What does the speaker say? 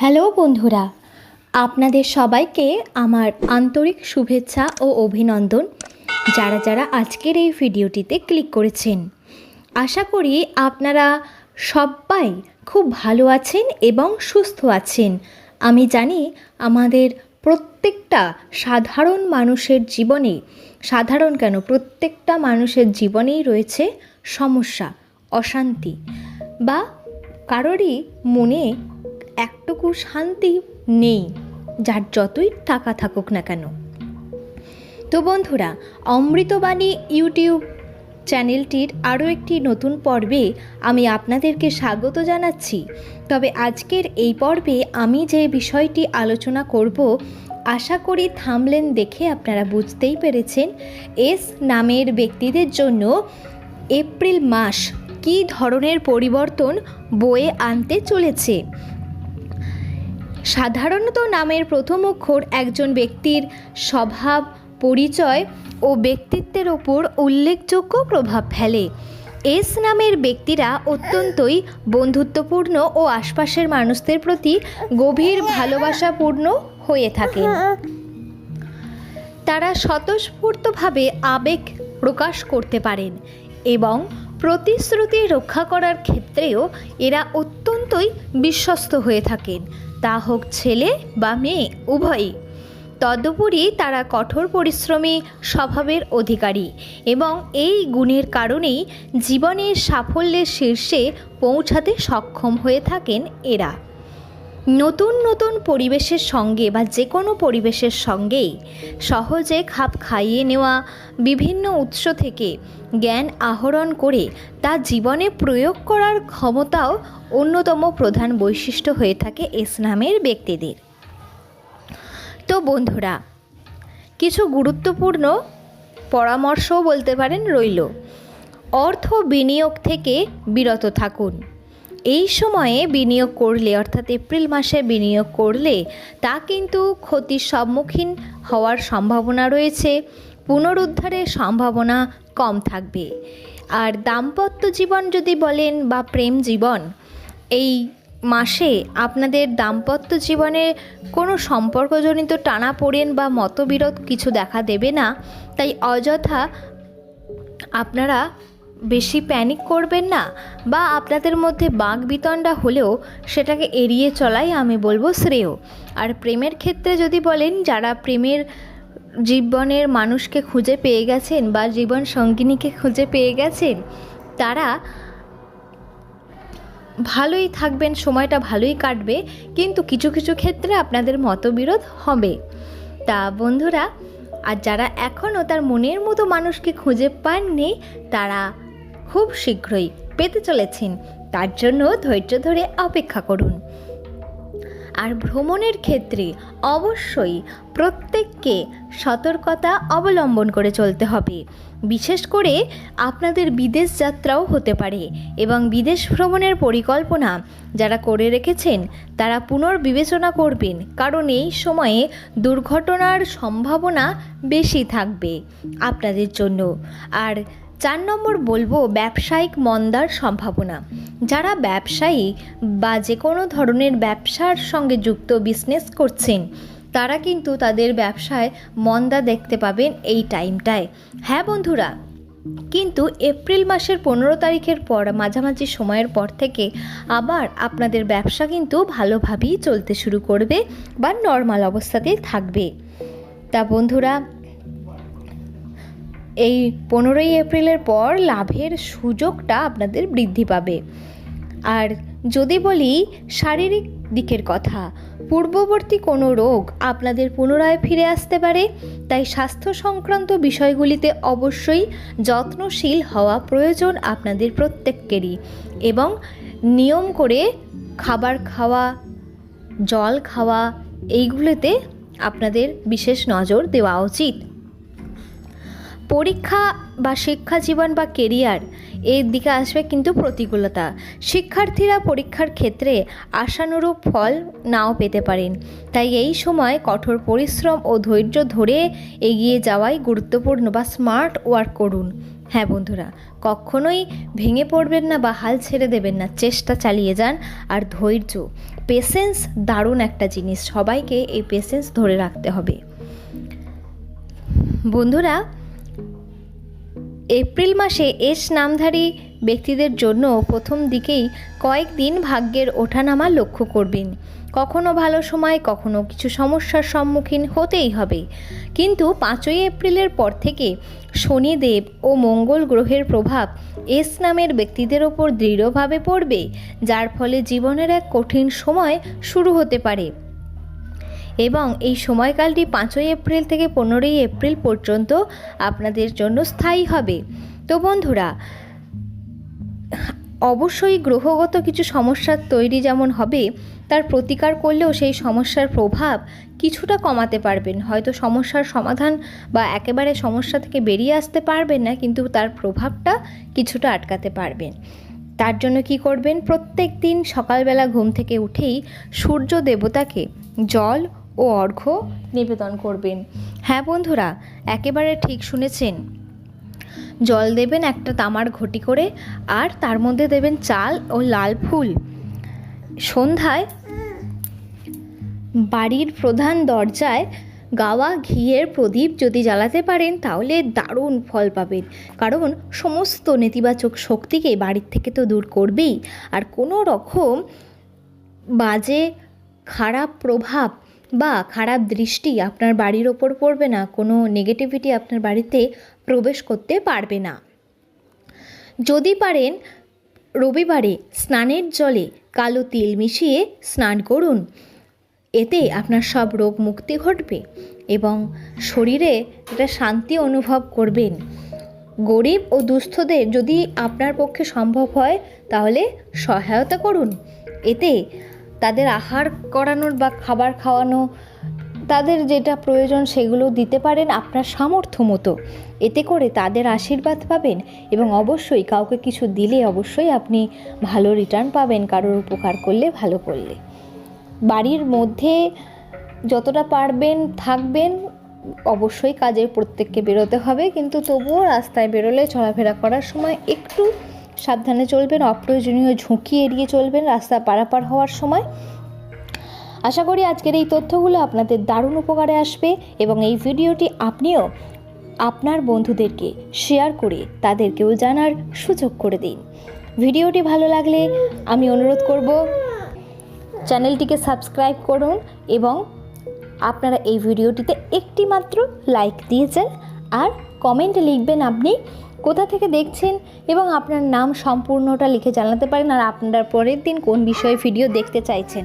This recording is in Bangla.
হ্যালো বন্ধুরা, আপনাদের সবাইকে আমার আন্তরিক শুভেচ্ছা ও অভিনন্দন। যারা যারা আজকের এই ভিডিওটিতে ক্লিক করেছেন, আশা করি আপনারা সবাই খুব ভালো আছেন এবং সুস্থ আছেন। আমি জানি আমাদের প্রত্যেকটা সাধারণ মানুষের জীবনে, সাধারণ কেন, প্রত্যেকটা মানুষের জীবনেই রয়েছে সমস্যা, অশান্তি বা কারোরই মনে একটুকু শান্তি নেই, যার যতই টাকা থাকুক না কেন। তো বন্ধুরা, অমৃতবাণী ইউটিউব চ্যানেলটির আরও একটি নতুন পর্বে আমি আপনাদেরকে স্বাগত জানাচ্ছি। তবে আজকের এই পর্বে আমি যে বিষয়টি আলোচনা করব, আশা করি থামলেন দেখে আপনারা বুঝতেই পেরেছেন, এস নামের ব্যক্তিদের জন্য এপ্রিল মাস কী ধরনের পরিবর্তন বয়ে আনতে চলেছে। সাধারণত নামের প্রথম অক্ষর একজন ব্যক্তির স্বভাব, পরিচয় ও ব্যক্তিত্বের ওপর উল্লেখযোগ্য প্রভাব ফেলে। এস নামের ব্যক্তিরা অত্যন্তই বন্ধুত্বপূর্ণ ও আশপাশের মানুষদের প্রতি গভীর ভালোবাসাপূর্ণ হয়ে থাকেন তারা স্বতঃস্ফূর্তভাবে আবেগ প্রকাশ করতে পারেন এবং প্রতিশ্রুতি রক্ষা করার ক্ষেত্রেও এরা অত্যন্তই বিশ্বস্ত হয়ে থাকেন। তা হোক ছেলে বা মেয়ে, উভয়ই। তদুপরি তারা কঠোর পরিশ্রমী, স্বভাবের অধিকারী এবং এই গুণের কারণেই জীবনের সাফল্যের শীর্ষে পৌঁছাতে সক্ষম হয়ে থাকেন এরা। নতুন নতুন পরিবেশের সঙ্গে বা যে কোনো পরিবেশের সঙ্গেই সহজে খাপ খাইয়ে নেওয়া বিভিন্ন উৎস থেকে জ্ঞান আহরণ করে তা জীবনে প্রয়োগ করার ক্ষমতাও অন্যতম প্রধান বৈশিষ্ট্য হয়ে থাকে ইসলামের ব্যক্তিদের। তো বন্ধুরা, কিছু গুরুত্বপূর্ণ পরামর্শও বলতে পারেন রইল। অর্থ বিনিয়োগ থেকে বিরত থাকুন। এই সময়ে বিনিয়োগ করলে, অর্থাৎ এপ্রিল মাসে বিনিয়োগ করলে, তা কিন্তু ক্ষতির সম্মুখীন হওয়ার সম্ভাবনা রয়েছে। পুনরুদ্ধারের সম্ভাবনা কম থাকবে। আর দাম্পত্য জীবন যদি বলেন বা প্রেম জীবন, এই মাসে আপনাদের দাম্পত্য জীবনে কোনো সম্পর্কজনিত টানা পড়েন বা মতবিরোধ কিছু দেখা দেবে না। তাই অযথা আপনারা বেশি প্যানিক করবেন না বা আপনাদের মধ্যে বাঘ বিতণ্ডা হলেও সেটাকে এড়িয়ে চলাই আমি বলব শ্রেয়। আর প্রেমের ক্ষেত্রে যদি বলেন, যারা প্রেমের জীবনের মানুষকে খুঁজে পেয়ে গেছেন বা জীবন সঙ্গিনীকে খুঁজে পেয়ে গেছেন, তারা ভালোই থাকবেন, সময়টা ভালোই কাটবে, কিন্তু কিছু কিছু ক্ষেত্রে আপনাদের মতবিরোধ হবে। তা বন্ধুরা, আর যারা এখনও তার মনের মতো মানুষকে খুঁজে পাননি, তারা খুব শীঘ্রই পেতে চলেছেন। তার জন্য ধৈর্য ধরে অপেক্ষা করুন। আর ভ্রমণের ক্ষেত্রে অবশ্যই প্রত্যেককে সতর্কতা অবলম্বন করে চলতে হবে। বিশেষ করে আপনাদের বিদেশ যাত্রাও হতে পারে এবং বিদেশ ভ্রমণের পরিকল্পনা যারা করে রেখেছেন, তারা পুনর্বিবেচনা করবেন, কারণ এই সময়ে দুর্ঘটনার সম্ভাবনা বেশি থাকবে আপনাদের জন্য। আর চার নম্বর বলব ব্যবসায়িক মন্দার সম্ভাবনা। যারা ব্যবসায়ী বা যে কোনো ধরনের ব্যবসার সঙ্গে যুক্ত বিজনেস করছেন, তারা কিন্তু তাদের ব্যবসায় মন্দা দেখতে পাবেন এই টাইমটায় হ্যাঁ বন্ধুরা, কিন্তু এপ্রিল মাসের পনেরো তারিখের পর, মাঝামাঝি সময়ের পর থেকে আবার আপনাদের ব্যবসা কিন্তু ভালোভাবেই চলতে শুরু করবে বা নর্মাল অবস্থাতেই থাকবে। তা বন্ধুরা এই পনেরোই এপ্রিলের পর লাভের সুযোগটা আপনাদের বৃদ্ধি পাবে। আর যদি বলি শারীরিক দিকের কথা, পূর্ববর্তী কোনো রোগ আপনাদের পুনরায় ফিরে আসতে পারে, তাই স্বাস্থ্য সংক্রান্ত বিষয়গুলিতে অবশ্যই যত্নশীল হওয়া প্রয়োজন আপনাদের প্রত্যেককেরই এবং নিয়ম করে খাবার খাওয়া, জল খাওয়া, এইগুলোতে আপনাদের বিশেষ নজর দেওয়া উচিত। পরীক্ষা বা শিক্ষা জীবন বা কেরিয়ার এর দিকে আসবে কিন্তু প্রতিকূলতা। শিক্ষার্থীরা পরীক্ষার ক্ষেত্রে আশানুরূপ ফল নাও পেতে পারেন। তাই এই সময় কঠোর পরিশ্রম ও ধৈর্য ধরে এগিয়ে যাওয়াই গুরুত্বপূর্ণ বা স্মার্ট ওয়ার্ক করুন। হ্যাঁ বন্ধুরা, কখনোই ভেঙে পড়বেন না বা হাল ছেড়ে দেবেন না, চেষ্টা চালিয়ে যান আর ধৈর্য। পেশেন্স দারুণ একটা জিনিস, সবাইকে এই পেশেন্স ধরে রাখতে হবে। বন্ধুরা এপ্রিল মাসে এস নামধারী ব্যক্তিদের জন্য প্রথম দিকেই কয়েকদিন ভাগ্যের ওঠানামা লক্ষ্য করবেন। কখনো ভালো সময়, কখনো কিছু সমস্যার সম্মুখীন হতেই হবে। কিন্তু পাঁচই এপ্রিলের পর থেকে শনিদেব ও মঙ্গল গ্রহের প্রভাব এস নামের ব্যক্তিদের ওপর দৃঢ়ভাবে পড়বে, যার ফলে জীবনের এক কঠিন সময় শুরু হতে পারে। এবং এই সময়কালটি পাঁচই এপ্রিল থেকে পনেরোই এপ্রিল পর্যন্ত আপনাদের জন্য স্থায়ী হবে। তো বন্ধুরা, অবশ্যই গ্রহগত কিছু সমস্যার তৈরি যেমন হবে, তার প্রতিকার করলেও সেই সমস্যার প্রভাব কিছুটা কমাতে পারবেন। হয়তো সমস্যার সমাধান বা একেবারে সমস্যা থেকে বেরিয়ে আসতে পারবেন না, কিন্তু তার প্রভাবটা কিছুটা আটকাতে পারবেন। তার জন্য কি করবেন? প্রত্যেক দিন সকালবেলা ঘুম থেকে উঠেই সূর্য দেবতাকে জল ও অর্ঘ্য নিবেদন করবেন। হ্যাঁ বন্ধুরা, একেবারে ঠিক শুনেছেন। জল দেবেন একটা তামার ঘটি করে আর তার মধ্যে দেবেন চাল ও লাল ফুল। সন্ধ্যায় বাড়ির প্রধান দরজায় গাওয়া ঘিয়ের প্রদীপ যদি জ্বালাতে পারেন, তাহলে দারুণ ফল পাবেন। কারণ সমস্ত নেতিবাচক শক্তিকে বাড়ির থেকে তো দূর করবেই। আর কোনো রকম বাজে, খারাপ প্রভাব বা খারাপ দৃষ্টি আপনার বাড়ির ওপর পড়বে না, কোনো নেগেটিভিটি আপনার বাড়িতে প্রবেশ করতে পারবে না। যদি পারেন, রবিবারে স্নানের জলে কালো তিল মিশিয়ে স্নান করুন। এতে আপনার সব রোগ মুক্তি ঘটবে এবং শরীরে একটা শান্তি অনুভব করবেন। গরিব ও দুস্থদের যদি আপনার পক্ষে সম্ভব হয়, তাহলে সহায়তা করুন। এতে তাদের আহার করানোর বা খাবার খাওয়ানো, তাদের যেটা প্রয়োজন সেগুলো দিতে পারেন আপনার সামর্থ্য মতো। এতে করে তাদের আশীর্বাদ পাবেন এবং অবশ্যই কাউকে কিছু দিলে অবশ্যই আপনি ভালো রিটার্ন পাবেন কারোর উপকার করলে, ভালো করলে। বাড়ির মধ্যে যতটা পারবেন থাকবেন, অবশ্যই কাজের প্রত্যেককে বেরোতে হবে, কিন্তু তবুও রাস্তায় বেরোলে চলাফেরা করার সময় একটু সাবধানে চলবেন, অপ্রয়োজনীয় ঝুঁকি এড়িয়ে চলবেন, রাস্তা পারাপার হওয়ার সময়। আশা করি আজকের এই তথ্যগুলো আপনাদের দারুণ উপকারে আসবে এবং এই ভিডিওটি আপনিও আপনার বন্ধুদেরকে শেয়ার করে তাদেরকেও জানার সুযোগ করে দিন। ভিডিওটি ভালো লাগলে আমি অনুরোধ করব, চ্যানেলটিকে সাবস্ক্রাইব করুন এবং আপনারা এই ভিডিওটিতে একটি মাত্র লাইক দিয়েছেন আর কমেন্টে লিখবেন আপনি কোথা থেকে দেখছেন এবং আপনার নাম সম্পূর্ণটা লিখে জানাতে পারেন আর আপনার পরের দিন কোন বিষয়ে ভিডিও দেখতে চাইছেন।